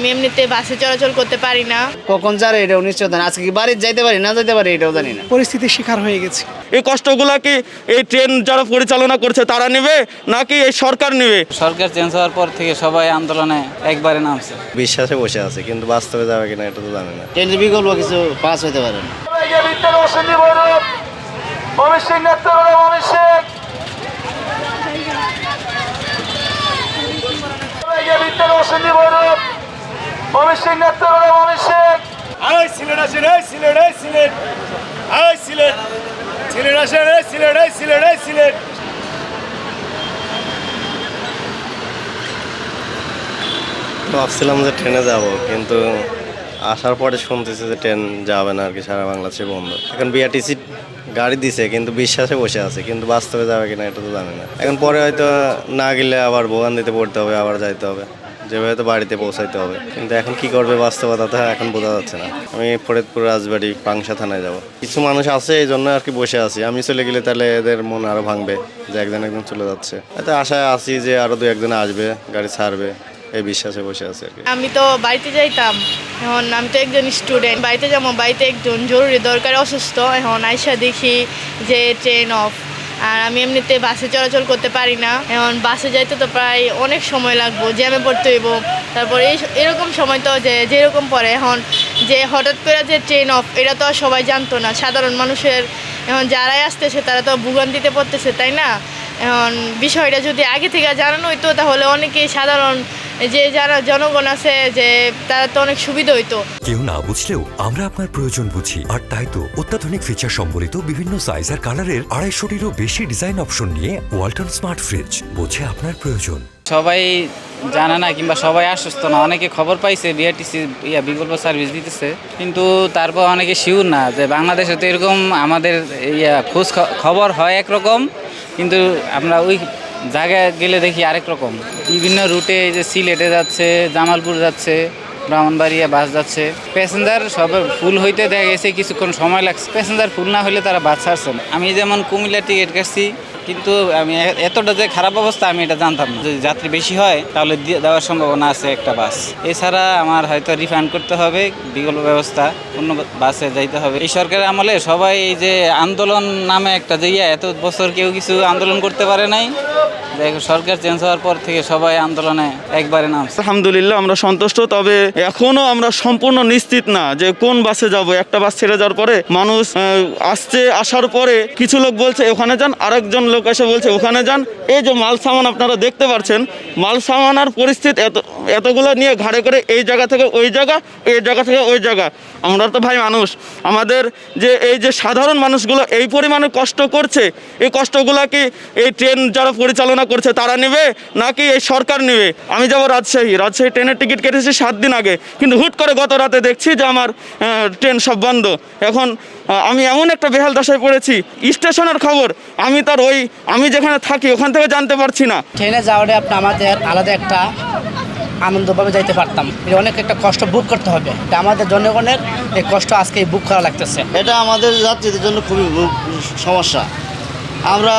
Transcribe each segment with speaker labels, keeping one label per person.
Speaker 1: আমি এমনিতে বাসে চলাচল করতে পারি না।
Speaker 2: কখন ছাড়ে এটাও নিশ্চয় জানি আজকে কি বাড়িতে যাইতে পারি না যাইতে পারি এটাও জানি না।
Speaker 3: পরিস্থিতির শিকার হয়ে গেছি।
Speaker 4: এই কষ্টগুলা কি এই ট্রেন যারা পরিচালনা করছে তারা নেবে নাকি এই সরকার নেবে?
Speaker 5: সরকার চেঞ্জ হওয়ার পর থেকে সবাই আন্দোলনে একবারে নামছে।
Speaker 6: বিশ্বাসে বসে আছে কিন্তু বাস্তবে যাবে কিনা এটা তো জানি না।
Speaker 2: ট্রেনের বিকল্প কিছু পাস হইতে পারে না।
Speaker 7: সিলেট আসেন এই সিলেট এই সিলেট এই সিলেট। সিলেট আসেন এই সিলেট এই সিলেট এই সিলেট।
Speaker 6: ভাবছিলাম যে ট্রেনে যাব কিন্তু আসার পরে শুনতেছি যে ট্রেন যাবে না আর কি সারা বাংলাদেশে বন্ধ। এখন বিআরটিসি গাড়ি দিছে কিন্তু বিশ্বাসে বসে আছে কিন্তু বাস্তবে যাবে কিনা এটা তো জানি না। এখন পরে হয়তো না গেলে আবার ভোগান দিতে পড়তে হবে আবার যাইতে হবে। যেভাবে তো বাড়িতে পৌঁছাইতে হবে। কিন্তু এখন কি করবে বাস্তবতা এখন বোঝা যাচ্ছে না। আমি ফরিদপুর রাজবাড়ি পাংশা থানায় যাব। কিছু মানুষ আছে, এই জন্য আর কি বসে আছি। আমি চলে গেলে তাহলে এদের মন আরও ভাঙবে যে একজন একজন চলে যাচ্ছে। এতে আশায় আছি যে আরও দু একজন আসবে, গাড়ি ছাড়বে, এই বিশ্বাসে বসে আছে
Speaker 1: আমি তো বাড়িতে যাইতাম। এখন আমি তো একজন স্টুডেন্ট বাড়িতে যাব, বাড়িতে একজন জরুরি দরকার অসুস্থ। এখন আইসা দেখি যে ট্রেন অফ আর আমি এমনিতে বাসে চলাচল করতে পারি না। এখন বাসে যাইতে তো প্রায় অনেক সময় লাগবো, জ্যামে পড়তে হইব। তারপর এই এরকম সময় তো যে যেরকম পরে এখন, যে হঠাৎ করে যে ট্রেন অফ এটা তো আর সবাই জানতো না। সাধারণ মানুষের এখন যারাই আসতেছে, তারা তো ভোগান্তিতে পড়তেছে, তাই না? এখন বিষয়টা যদি আগে থেকে জানানো হইতো, তাহলে অনেকেই সাধারণ যে যারা জনগণ আছে যে তারা তো অনেক সুবিধা হইতো।
Speaker 8: কেউ না বুঝলেও আমরা আপনার প্রয়োজন বুঝি। আর তাই তো অত্যাধুনিক ফিচার সম্বলিত বিভিন্ন সাইজ আর কালারের আড়াইশোটিরও বেশি ডিজাইন অপশন নিয়ে ওয়ালটন স্মার্ট ফ্রিজ বোঝে আপনার প্রয়োজন।
Speaker 5: সবাই জানে না কিংবা সবাই আশ্বস্ত না। অনেকে খবর পাইছে বিআরটিসি ইয়া বিকল্প সার্ভিস দিতেছে। কিন্তু তারপর অনেকে শিওর না যে বাংলাদেশে তো এরকম আমাদের ইয়া খোঁজ খবর হয় একরকম। কিন্তু আমরা ওই জায়গায় গেলে দেখি আরেক রকম। বিভিন্ন রুটে এই যে সিলেটে যাচ্ছে, জামালপুর যাচ্ছে, ব্রাহ্মণবাড়িয়া বাস যাচ্ছে। প্যাসেঞ্জার সব ফুল হইতে দেখা গেছে, কিছুক্ষণ সময় লাগছে। প্যাসেঞ্জার ফুল না হলে তারা বাস ছাড়ছে। আমি যেমন কুমিল্লা টিকিট কাটছি কিন্তু আমি এতটা যে খারাপ অবস্থা, আমি এটা জানতাম না। যদি যাত্রী বেশি হয়, তাহলে দেওয়ার সম্ভাবনা আছে একটা বাস। এছাড়া আমার হয়তো রিফান্ড করতে হবে, বিকল্প ব্যবস্থা, অন্য বাসে যাইতে হবে। এই সরকারের আমলে সবাই এই যে আন্দোলন নামে একটা যে ইয়া, এত বছর কেউ কিছু আন্দোলন করতে পারে নাই। দেখো, সরকার চেঞ্জ হওয়ার পর থেকে সবাই আন্দোলনে একবারে নামছে।
Speaker 4: আলহামদুলিল্লাহ, আমরা সন্তুষ্ট, তবে এখনও আমরা সম্পূর্ণ নিশ্চিত না যে কোন বাসে যাব। একটা বাস ছেড়ে যাওয়ার পরে মানুষ আসছে, আসার পরে কিছু লোক বলছে, ওখানে যান। আরেকজন লোক এসে বলছে, ওখানে যান। এই যে মাল সামান আপনারা দেখতে পাচ্ছেন মাল সামানার পরিস্থিতি এত, এতগুলো নিয়ে ঘাড়ে করে এই জায়গা থেকে ওই জায়গা, এই জায়গা থেকে ওই জায়গা। আমরা তো ভাই মানুষ, আমাদের যে এই যে সাধারণ মানুষগুলো এই পরিমাণে কষ্ট করছে, এই কষ্টগুলো কি এই ট্রেন যারা পরিচালনা করছে তারা নেবে নাকি এই সরকার নেবে? আমি যাব রাজশাহী। রাজশাহী ট্রেনের টিকিট কেটেছি সাত দিন আগে। কিন্তু হুট করে গত রাতে দেখছি যে আমার ট্রেন সব বন্ধ। এখন আমি এমন একটা বেহাল দশায় পড়েছি। স্টেশনের খবর আমি তার ওই আমি যেখানে থাকি ওখান থেকে জানতে পারছি না।
Speaker 3: ট্রেনে যাওয়াটা আপনি আমাদের আলাদা একটা আনন্দভাবে যাইতে পারতাম। এটা অনেক একটা কষ্ট বুক করতে হবে। এটা আমাদের জনগণের এই কষ্ট আজকে বুক করা লাগতেছে।
Speaker 2: এটা আমাদের যাত্রীদের জন্য খুবই সমস্যা। আমরা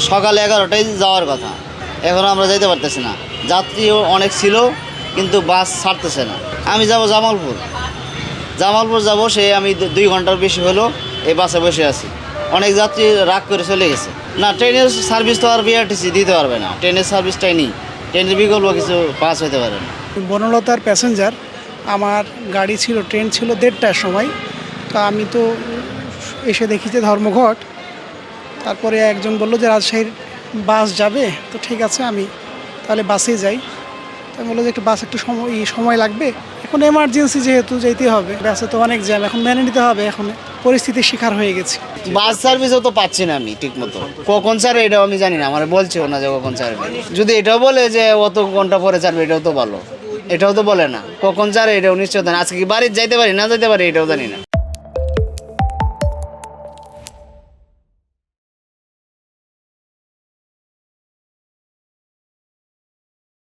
Speaker 2: সকাল এগারোটায় যাওয়ার কথা। এখন আমরা যেতে পারতেছি না। যাত্রীও অনেক ছিল, কিন্তু বাস ছাড়তেছে না। আমি যাব জামালপুর। জামালপুর যাব, সে আমি দুই ঘণ্টার বেশি হলো, এই বাসে বসে আছি। অনেক যাত্রী রাগ করে চলে গেছে। না, ট্রেনের সার্ভিস তো আর বিআরটিসি দিতে পারবে না। ট্রেনের সার্ভিসটাই নেই। ট্রেনের বিকল্প কিছু পাস হতে পারে না।
Speaker 3: বনলতার প্যাসেঞ্জার আমার গাড়ি ছিল ট্রেন ছিল দেড়টার সময়। তো আমি তো এসে দেখি যে ধর্মঘট। তারপরে একজন বলল যে রাজশাহীর বাস যাবে, তো ঠিক আছে আমি তাহলে বাসে যাই। আমি বলল যে একটু বাস একটু সময় সময় লাগবে। এখন এমার্জেন্সি যেহেতু যেতে হবে, বাসে তো অনেক জ্যাম, এখন মেনে নিতে হবে, এখন পরিস্থিতির শিকার হয়ে গেছি।
Speaker 2: বাস সার্ভিসও তো পাচ্ছি না আমি ঠিক মতো কখন ছাড়বে এটাও আমি জানি না, আমার বলছেও না যে কখন ছাড়বে। যদি এটাও বলে যে অত ঘণ্টা পরে ছাড়বে, এটাও তো ভালো। এটাও তো বলে না। কখন ছাড়ে এটাও নিশ্চয় জানি না। আজকে কি বাড়িতে যাইতে পারি, না যাইতে পারি, এটাও জানি না।